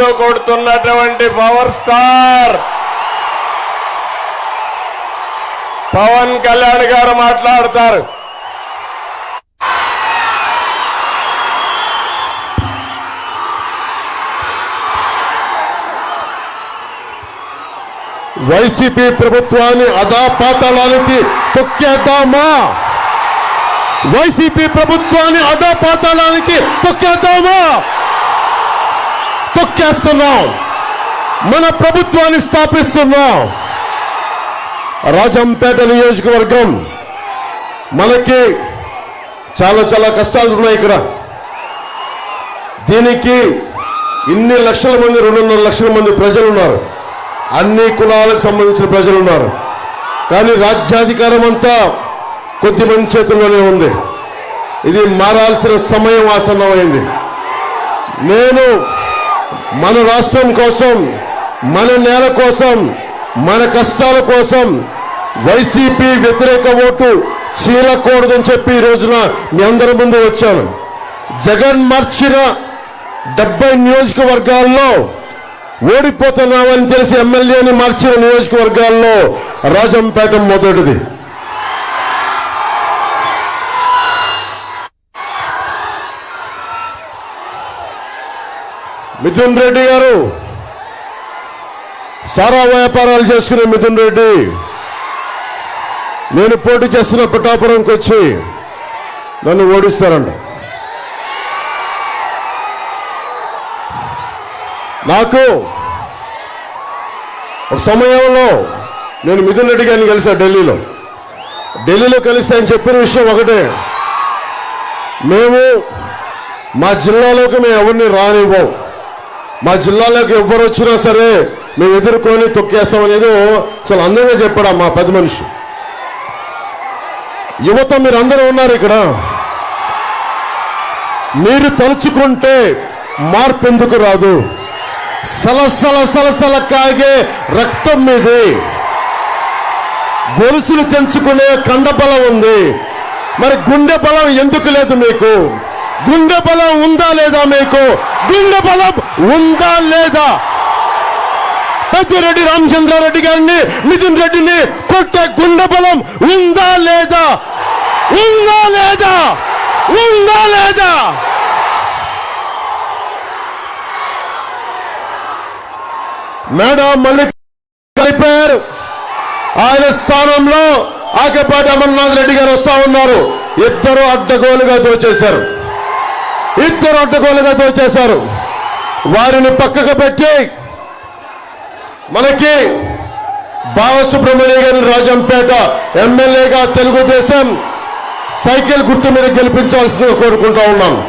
డప్పులు కొడుతున్నటువంటి power star. Pawan Kalyan garu మాట్లాడతారు. వైసీపీ ప్రభుత్వాన్ని అధాపాతాళానికి తొక్కేద్దామా? వైసీపీ ప్రభుత్వాన్ని అధాపాతాళానికి తొక్కేద్దామా? తొక్కేస్తున్నాం మన ప్రభుత్వాన్ని స్థాపిస్తున్నాం రాజంపేట నియోజకవర్గం మనకి చాలా చాలా కష్టాలు ఉన్నాయి ఇక్కడ. దీనికి ఇన్ని లక్షల మంది రెండున్నర లక్షల మంది ప్రజలు ఉన్నారు అన్ని కులాలకు సంబంధించిన ప్రజలు ఉన్నారు కానీ రాజ్యాధికారం అంతా కొద్ది మంది చేతుల్లోనే ఉంది. ఇది మారాల్సిన సమయం ఆసన్నమైంది. నేను మన రాష్ట్రం కోసం మన నేల కోసం మన కష్టాల కోసం వైసీపీ వ్యతిరేక ఓటు చీలకూడదని చెప్పి ఈ రోజున మీ అందరి ముందు వచ్చాను. జగన్ మార్చిన డెబ్బై నియోజకవర్గాల్లో ఓడిపోతున్నామని తెలిసి ఎమ్మెల్యేని మార్చిన నియోజకవర్గాల్లో రాజంపేట మొదటిది. మిథున్ రెడ్డి గారు. సారా వ్యాపారాలు చేసుకునే మిథున్ రెడ్డి. నేను పోటీ చేస్తున్న పిఠాపురంకి వచ్చి నన్ను ఓడిస్తారండి నాకు ఒక సమయంలో నేను మిథున్ రెడ్డి గారిని కలిసా ఢిల్లీలో. ఢిల్లీలో కలిసి ఆయన చెప్పిన విషయం ఒకటే. మేము మా జిల్లాలోకి మేము ఎవరిని రానివ్వం. మా జిల్లాలోకి ఎవరు వచ్చినా సరే మేము ఎదుర్కొని తొక్కేస్తాం అనేది చాలా అందంగా చెప్పాడు మా పది మనిషి యువత మీరు అందరూ ఉన్నారు ఇక్కడ. మీరు తలుచుకుంటే మార్పు ఎందుకు రాదు? సలసల సలసల కాగే రక్తం మీది. గొలుసులు తెంచుకునే కండ బలం ఉంది. మరి గుండె బలం ఎందుకు లేదు మీకు? గుండె బలం ఉందా లేదా మీకు? గుండె బలం ఉందా లేదా? పెద్దిరెడ్డి రామచంద్రారెడ్డి గారిని నితిన్ రెడ్డిని కొట్టే గుండె బలం ఉందా లేదా? ఉందా లేదా? ఉందా లేదా? మేడం మల్లిక్ అయిపోయారు ఆయన స్థానంలో ఆకపాటి అమర్నాథ్ రెడ్డి గారు వస్తా ఉన్నారు. ఇద్దరు అడ్డగోలుగా దోచేశారు. ఇద్దరు అడ్డగోలుగా దోచేశారు వారిని పక్కకు పెట్టి మనకి బాలసుబ్రహ్మణ్య గారి రాజంపేట ఎమ్మెల్యేగా తెలుగుదేశం సైకిల్ గుర్తు మీద గెలిపించాల్సిందిగా కోరుకుంటా ఉన్నాను